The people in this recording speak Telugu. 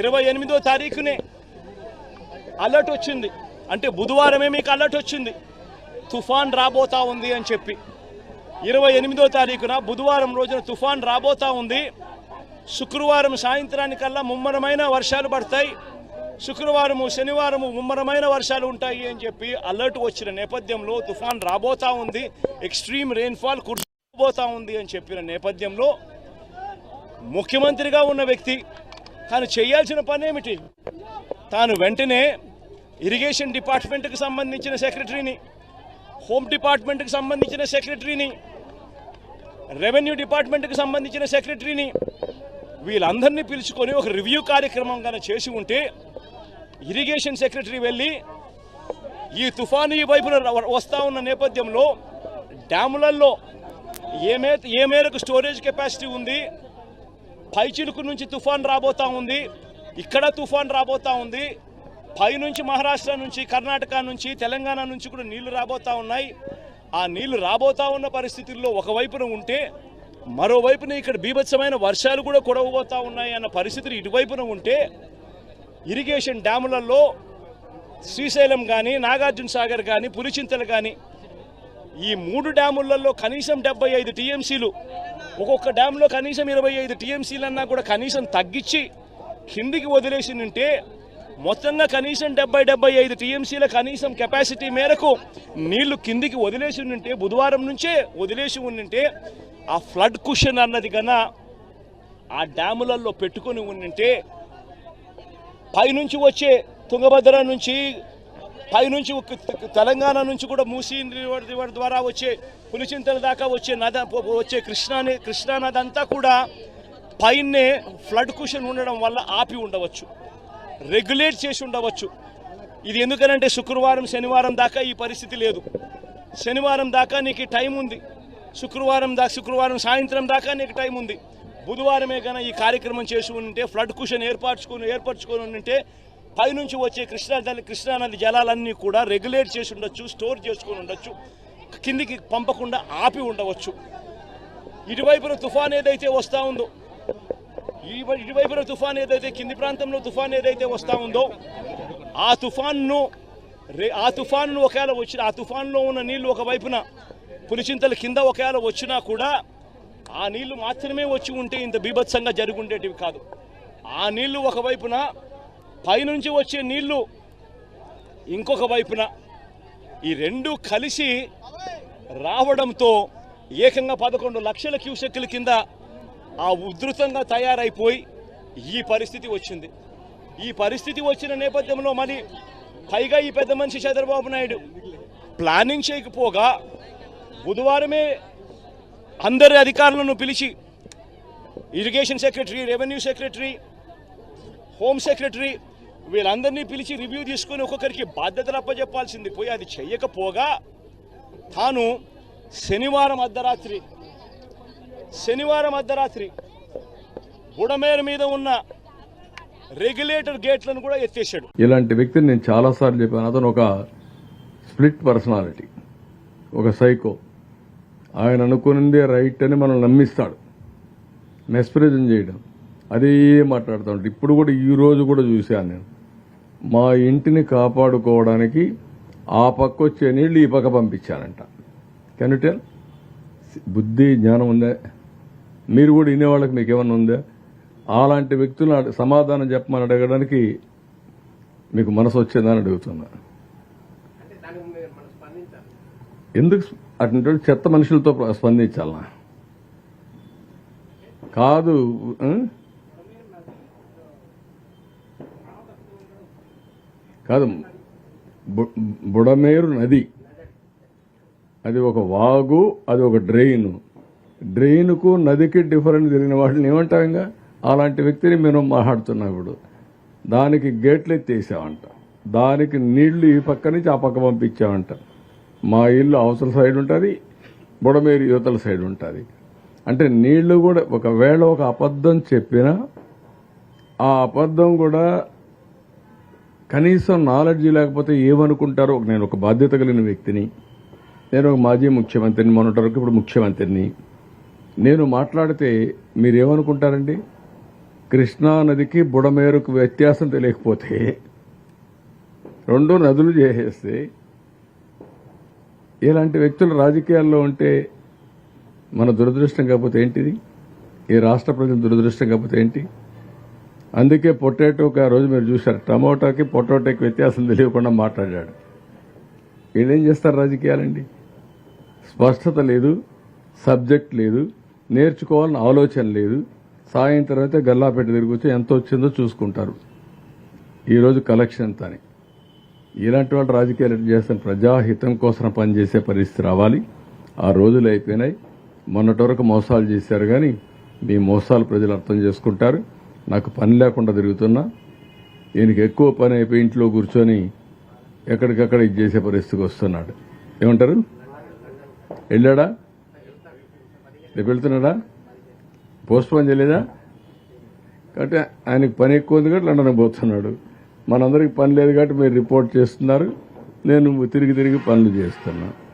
ఇరవై ఎనిమిదో తారీఖునే అలర్ట్ వచ్చింది. అంటే బుధవారమే మీకు అలర్ట్ వచ్చింది. తుఫాన్ రాబోతా ఉంది అని చెప్పి. ఇరవై ఎనిమిదో తారీఖున బుధవారం రోజున తుఫాన్ రాబోతా ఉంది. శుక్రవారం సాయంత్రానికల్లా ముమ్మరమైన వర్షాలు పడతాయి. శుక్రవారము శనివారము ముమ్మరమైన వర్షాలు ఉంటాయి అని చెప్పి అలర్ట్ వచ్చిన నేపథ్యంలో తుఫాన్ రాబోతా ఉంది. ఎక్స్ట్రీమ్ రెయిన్ఫాల్ కుర్చోబోతా ఉంది అని చెప్పిన నేపథ్యంలో ముఖ్యమంత్రిగా ఉన్న వ్యక్తి తాను చేయాల్సిన పని ఏమిటి? తాను వెంటనే ఇరిగేషన్ డిపార్ట్మెంట్కి సంబంధించిన సెక్రటరీని హోమ్ డిపార్ట్మెంట్కి సంబంధించిన సెక్రటరీని రెవెన్యూ డిపార్ట్మెంట్కి సంబంధించిన సెక్రటరీని వీళ్ళందరినీ పిలుచుకొని ఒక రివ్యూ కార్యక్రమం కానీ చేసి ఉంటే ఇరిగేషన్ సెక్రటరీ వెళ్ళి ఈ తుఫాను ఈ వైపున వస్తూ వస్తా ఉన్న నేపథ్యంలో డ్యాములలో ఏ మే ఏ మేరకు స్టోరేజ్ కెపాసిటీ ఉంది పైచిలుకు నుంచి తుఫాన్ రాబోతా ఉంది. ఇక్కడ తుఫాన్ రాబోతా ఉంది. పై నుంచి మహారాష్ట్ర నుంచి కర్ణాటక నుంచి తెలంగాణ నుంచి కూడా నీళ్ళు రాబోతా ఉన్నాయి. ఆ నీళ్ళు రాబోతా ఉన్న పరిస్థితుల్లో ఒకవైపున ఉంటే మరోవైపున ఇక్కడ బీభత్సమైన వర్షాలు కూడా కురవబోతా ఉన్నాయి అన్న పరిస్థితులు ఇటువైపున ఉంటే ఇరిగేషన్ డ్యాములలో శ్రీశైలం కానీ నాగార్జున సాగర్ కానీ పులిచింతలు కానీ ఈ మూడు డ్యాములలో కనీసం డెబ్బై ఐదు టీఎంసీలు. ఒక్కొక్క డ్యాంలో కనీసం ఇరవై ఐదు టీఎంసీలన్నా కూడా కనీసం తగ్గించి కిందికి వదిలేసి ఉంటే మొత్తంగా కనీసం డెబ్బై డెబ్బై ఐదు టీఎంసీల కనీసం కెపాసిటీ మేరకు నీళ్ళు కిందికి వదిలేసి ఉంటే బుధవారం నుంచే వదిలేసి ఉంటే ఆ ఫ్లడ్ కుషన్ అన్నది కన్నా ఆ డ్యాములలో పెట్టుకొని ఉంటే పైనుంచి వచ్చే తుంగభద్ర నుంచి పైనుంచి తెలంగాణ నుంచి కూడా మూసీ రివర్ రివర్ ద్వారా వచ్చే పులిచింతల దాకా వచ్చే నద వచ్చే కృష్ణాని కృష్ణా నది అంతా కూడా పైనే ఫ్లడ్ కుషన్ ఉండడం వల్ల ఆపి ఉండవచ్చు. రెగ్యులేట్ చేసి ఉండవచ్చు. ఇది ఎందుకనంటే శుక్రవారం శనివారం దాకా ఈ పరిస్థితి లేదు. శనివారం దాకా నీకు టైం ఉంది. శుక్రవారం దాకా శుక్రవారం సాయంత్రం దాకా నీకు టైం ఉంది. బుధవారమే కనుక ఈ కార్యక్రమం చేసి ఉంటే ఫ్లడ్ కుషన్ ఏర్పరచుకొని ఏర్పరచుకొని ఉంటే పైనుంచి వచ్చే కృష్ణా నది కృష్ణానది జలాలన్నీ కూడా రెగ్యులేట్ చేసి ఉండొచ్చు స్టోర్ చేసుకొని ఉండొచ్చు కిందికి పంపకుండా ఆపి ఉండవచ్చు. ఇటువైపున తుఫాన్ ఏదైతే వస్తూ ఉందో ఈ ఇటువైపున తుఫాన్ ఏదైతే కింది ప్రాంతంలో తుఫాన్ ఏదైతే వస్తూ ఉందో ఆ తుఫాన్ను రే ఆ తుఫాన్ను ఒకవేళ వచ్చిన ఆ తుఫాన్లో ఉన్న నీళ్ళు ఒకవైపున పులిచింతల కింద ఒకవేళ వచ్చినా కూడా ఆ నీళ్ళు మాత్రమే వచ్చి ఉంటే ఇంత బీభత్సంగా జరుగుండేటివి కాదు. ఆ నీళ్ళు ఒకవైపున పైనుంచి వచ్చే నీళ్ళు ఇంకొక వైపున. ఈ రెండు కలిసి రావడంతో ఏకంగా పదకొండు లక్షల క్యూసెక్కుల కింద ఆ ఉధృతంగా తయారైపోయి ఈ పరిస్థితి వచ్చింది. ఈ పరిస్థితి వచ్చిన నేపథ్యంలో మరి పైగా ఈ పెద్ద మనిషి చంద్రబాబు నాయుడు ప్లానింగ్ చేయకపోగా బుధవారమే అందరి అధికారులను పిలిచి irrigation secretary revenue secretary home secretary వీళ్ళందరినీ పిలిచి రివ్యూ తీసుకొని ఒక్కొక్కరికి బాధ్యతలు అప్పచెప్పాల్సింది పోయి అది చెయ్యకపోగా తాను శనివారం అర్ధరాత్రి శనివారం అర్ధరాత్రి బుడమేరు మీద ఉన్న రెగ్యులేటర్ గేట్లను కూడా ఎత్తేసాడు ఇలాంటి వ్యక్తిని నేను చాలాసార్లు చెప్పాను. అతను ఒక స్ప్లిట్ పర్సనాలిటీ ఒక సైకో. ఆయన అనుకునిందే రైట్ అని మనం నమ్మిస్తాడు. మెస్ప్రిజం చేయడం అదే మాట్లాడుతూ ఉంటాడు ఇప్పుడు కూడా ఈ రోజు కూడా చూశాను నేను. మా ఇంటిని కాపాడుకోవడానికి ఆ పక్క వచ్చే నీళ్ళు ఈ పక్క పంపించానంట కెన్ బుద్ధి జ్ఞానం ఉందా? మీరు కూడా వినేవాళ్ళకి మీకు ఏమన్నా ఉందా? అలాంటి వ్యక్తులను సమాధానం చెప్పమని అడగడానికి మీకు మనసు వచ్చిందని అడుగుతున్నా. ఎందుకు అటువంటి చెత్త మనుషులతో స్పందించాలనా? కాదు కాదు బు- బుడమేరు నది. అది ఒక వాగు అది ఒక డ్రెయిన్ డ్రెయిన్కు నదికి డిఫరెంట్ తెలియని వాటిని ఏమంటాం ఇంకా? అలాంటి వ్యక్తిని మేము మాట్లాడుతున్నాం ఇప్పుడు. దానికి గేట్లు ఎత్తేసామంట దానికి నీళ్ళు ఈ పక్క నుంచి ఆ పక్క పంపించామంట మా ఇల్లు అవసర సైడ్ ఉంటుంది బుడమేరు యువతల సైడ్ ఉంటుంది. అంటే నీళ్ళు కూడా ఒకవేళ ఒక అబద్ధం చెప్పినా ఆ అబద్ధం కూడా కనీసం నాలెడ్జ్ లేకపోతే ఏమనుకుంటారో నేను ఒక బాధ్యత కలిగిన వ్యక్తిని నేను ఒక మాజీ ముఖ్యమంత్రిని మొన్నటి వరకు ఇప్పుడు ముఖ్యమంత్రిని. నేను మాట్లాడితే మీరేమనుకుంటారండి? కృష్ణా నదికి బుడమేరుకు వ్యత్యాసం తెలియకపోతే రెండు నదులు చేసేస్తే ఇలాంటి వ్యక్తులు రాజకీయాల్లో ఉంటే మన దురదృష్టం కాకపోతే ఏంటిది? ఈ రాష్ట్ర ప్రజల దురదృష్టం కాకపోతే ఏంటి? అందుకే పొటాటోకి ఆ రోజు మీరు చూశారు. టమోటాకి పొటాటోకి వ్యత్యాసం తెలియకుండా మాట్లాడాడు. వీళ్ళేం చేస్తారు రాజకీయాలండి? స్పష్టత లేదు సబ్జెక్ట్ లేదు నేర్చుకోవాలని ఆలోచన లేదు. సాయంత్రం అయితే గల్లాపెట్టి తిరిగి ఎంత వచ్చిందో చూసుకుంటారు. ఈరోజు కలెక్షన్ ఎంత అని ఇలాంటి వాళ్ళు రాజకీయాలు ఎట్లా ప్రజాహితం కోసం పనిచేసే పరిస్థితి రావాలి. ఆ రోజులు అయిపోయినాయి. మొన్నటి వరకు మోసాలు చేశారు కానీ మీ మోసాలు ప్రజలు అర్థం చేసుకుంటారు. నాకు పని లేకుండా తిరుగుతున్నా. ఈయనకి ఎక్కువ పని అయిపోయి ఇంట్లో కూర్చొని ఎక్కడికక్కడ ఇది చేసే పరిస్థితికి వస్తున్నాడు. ఏమంటారు? వెళ్ళాడా? రేపు వెళ్తున్నాడా? పోస్ట్ పోన్ చేయలేదా? కాబట్టి ఆయనకి పని ఎక్కువ ఉంది కాబట్టి లండన్కి పోతున్నాడు. మనందరికి పని లేదు కాబట్టి మీరు రిపోర్ట్ చేస్తున్నారు. నేను తిరిగి తిరిగి పనులు చేస్తున్నాను